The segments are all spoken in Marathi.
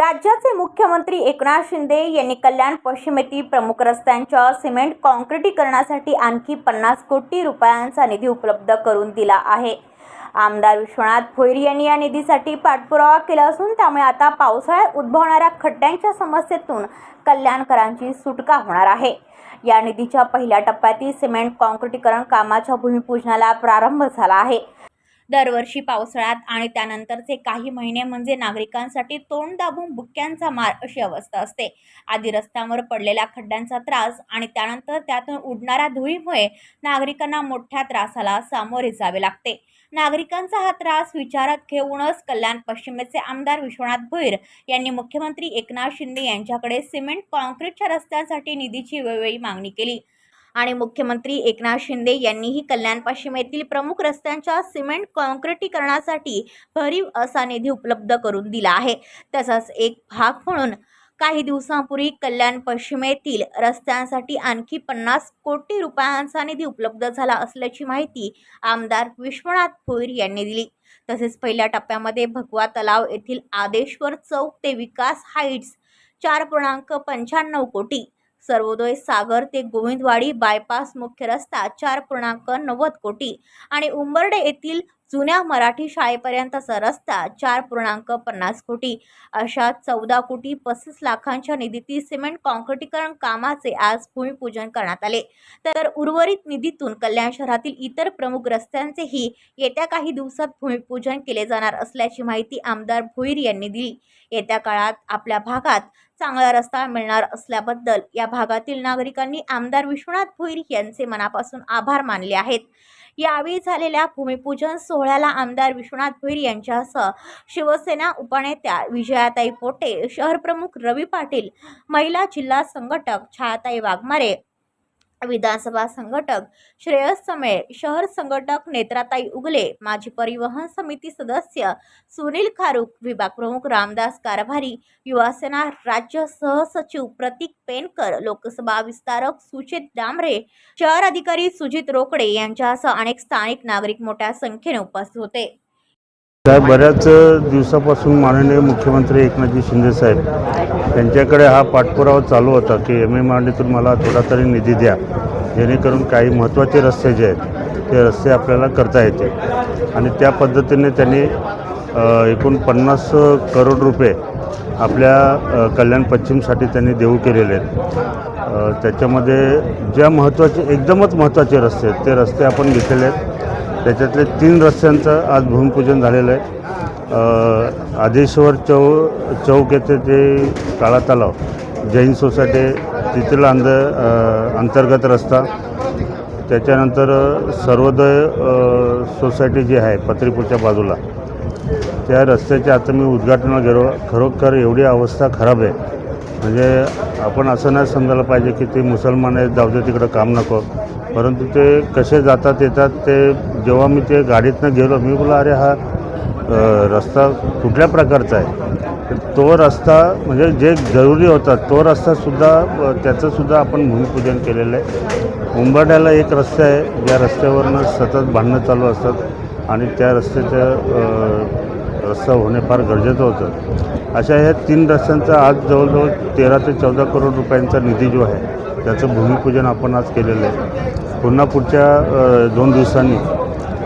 राज्याचे मुख्यमंत्री एकनाथ शिंदे यांनी कल्याण पश्चिमेतील प्रमुख रस्त्यांच्या सिमेंट कॉन्क्रिटीकरणासाठी आणखी पन्नास कोटी रुपयांचा निधी उपलब्ध करून दिला आहे. आमदार विश्वनाथ भोईर यांनी या निधीसाठी पाठपुरावा केला असून त्यामुळे आता पावसाळ्यात उद्भवणाऱ्या खड्ड्यांच्या समस्येतून कल्याणकरांची सुटका होणार आहे. या निधीच्या पहिल्या टप्प्यातील सिमेंट कॉन्क्रिटीकरण कामाच्या भूमिपूजनाला प्रारंभ झाला आहे. दरवर्षी पावसाळ्यात आणि त्यानंतरचे काही महिने म्हणजे नागरिकांसाठी तोंड दाबून बुक्क्यांचा मार अशी अवस्था असते. आधी रस्त्यावर पडलेल्या खड्ड्यांचा त्रास आणि त्यानंतर त्यातून उडणाऱ्या धुळीमुळे नागरिकांना मोठ्या त्रासाला सामोरे जावे लागते. नागरिकांचा हा त्रास विचारात घेऊनच कल्याण पश्चिमेचे आमदार विश्वनाथ भोईर यांनी मुख्यमंत्री एकनाथ शिंदे यांच्याकडे सिमेंट कॉन्क्रीटच्या रस्त्यांसाठी निधीची वेळोवेळी मागणी केली. आणि मुख्यमंत्री एकनाथ शिंदे यांनीही कल्याण पश्चिमेतील प्रमुख रस्त्यांच्या सिमेंट कॉन्क्रिटीकरणासाठी भरीव असा निधी उपलब्ध करून दिला आहे. तसाच एक भाग म्हणून काही दिवसांपूर्वी कल्याण पश्चिमेतील रस्त्यांसाठी आणखी पन्नास कोटी रुपयांचा निधी उपलब्ध झाला असल्याची माहिती आमदार विश्वनाथ भोईर यांनी दिली. तसेच पहिल्या टप्प्यामध्ये भगवा तलाव येथील आदेश्वर चौक ते विकास हाईट्स चार पूर्णांक पंच्याण्णव कोटी सर्वोदय सागर ते गोविंदवाडी बायपास मुख्य रस्ता चार पूर्णांक नव्वद कोटी आणि उंबर्डे येथील जुन्या मराठी शाळेपर्यंतचा रस्ता चार पूर्णांक पन्नास कोटी. अशा चौदा कोटी पस्तीस लाखांच्या निधीतील सिमेंट कॉन्क्रिटीकरण कामाचे आज भूमिपूजन करण्यात आले. तर उर्वरित निधीतून कल्याण शहरातील इतर प्रमुख रस्त्यांचेही येत्या काही दिवसात भूमिपूजन केले जाणार असल्याची माहिती आमदार भोईर यांनी दिली. येत्या काळात आपल्या भागात चांगला रस्ता मिळणार असल्याबद्दल या भागातील नागरिकांनी आमदार विश्वनाथ भोईर यांचे मनापासून आभार मानले आहेत. यावेळी झालेल्या भूमिपूजन सोहळ्याला आमदार विश्वनाथ भोईर यांच्यासह शिवसेना उपनेत्या विजयाताई पोटे शहरप्रमुख रवी पाटील महिला जिल्हा संघटक छायाताई वाघमारे विधानसभा संघटक श्रेयस समेळ शहर संघटक नेत्राताई उगले माजी परिवहन समिती सदस्य सुनील खारूक विभाग प्रमुख रामदास कारभारी युवासेना राज्य सहसचिव प्रतीक पेनकर लोकसभा विस्तारक सुचित डांबरे शहर अधिकारी सुजित रोकडे यांच्यासह अनेक स्थानिक नागरिक मोठ्या संख्येने उपस्थित होते. साहेब बऱ्याच दिवसापासून माननीय मुख्यमंत्री एकनाथजी शिंदे साहेब यांच्याकडे हा पाठपुरावा चालू होता की एम एम आरडीतून मला थोडा तरी निधी द्या. जेणेकरून काही महत्त्वाचे रस्ते जे आहेत ते रस्ते आपल्याला करता येते आणि त्या पद्धतीने त्यांनी एकूण पन्नास करोड रुपये आपल्या कल्याण पश्चिमसाठी त्यांनी देऊ केलेले आहेत. त्याच्यामध्ये ज्या महत्त्वाचे एकदमच महत्त्वाचे रस्ते आहेत ते रस्ते आपण घेतलेले आहेत. त्याच्यातले तीन रस्त्यांचं आज भूमिपूजन झालेलं आहे. आदेश्वर चौ चौक येथे ते काळा तलाव जैन सोसायटी तिथला अंद अंतर्गत रस्ता. त्याच्यानंतर सर्वोदय सोसायटी जी आहे पत्रीपूरच्या बाजूला. त्या रस्त्याच्या आता मी उद्घाटनाला गेलो. खरोखर एवढी अवस्था खराब आहे. म्हणजे आपण असं नाही समजायला पाहिजे की ते मुसलमान आहेत जाऊ दे तिकडं काम नको. परंतु ते कसे जातात येतात ते जेव्हा मी ते गाडीतनं गेलो मी बोला अरे हा रस्ता कुठल्या प्रकारचा आहे? तर तो रस्ता म्हणजे जे जरुरी होता तो रस्तासुद्धा त्याचंसुद्धा आपण भूमिपूजन केलेलं आहे. उंबरड्याला एक रस्ता आहे ज्या रस्त्यावरनं सतत भांडणं चालू असतात आणि त्या रस्त्याचं रस्ता होणे फार गरजेचं होतं. अशा ह्या तीन रस्त्यांचा आज जवळजवळ तेरा ते चौदा करोड रुपयांचा निधी जो आहे त्याचं भूमिपूजन आपण आज केलेलं आहे. पुन्हा पुढच्या दोन दिवसांनी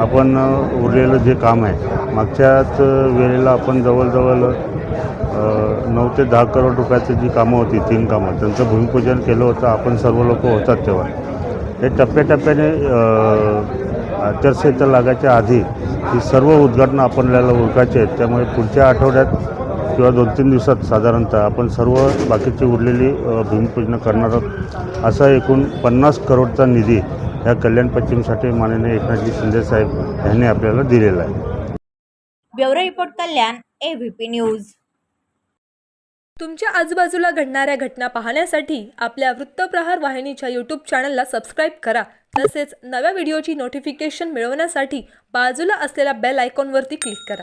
आपण उरलेलं जे काम आहे मागच्याच वेळेला आपण जवळजवळ नऊ ते दहा करोड रुपयाची जी कामं होती तीन कामं त्यांचं भूमिपूजन केलं होतं आपण सर्व लोक होतात तेव्हा. हे टप्प्याटप्प्याने आचारसंहिता लागायच्या आधी ही सर्व उद्घाटनं आपल्याला ओळखायची आहेत. त्यामुळे पुढच्या आठवड्यात किंवा दोन तीन दिवसात साधारणतः आपण सर्व बाकीची उरलेली भूमिपूजनं करणार आहोत. असा एकूण पन्नास करोडचा निधी या कल्याण पश्चिमसाठी माननीय एकनाथजी शिंदेसाहेब यांनी आपल्याला दिलेला आहे. Bureau report Kalyan ABP news. तुमच्या आजूबाजूला घडणाऱ्या घटना पाहण्यासाठी आपल्या वृत्तप्रहार वाहिनीच्या यूट्यूब चॅनलला सबस्क्राईब करा. तसेच नव्या व्हिडिओची नोटिफिकेशन मिळवण्यासाठी बाजूला असलेल्या बेल आयकॉनवरती क्लिक करा.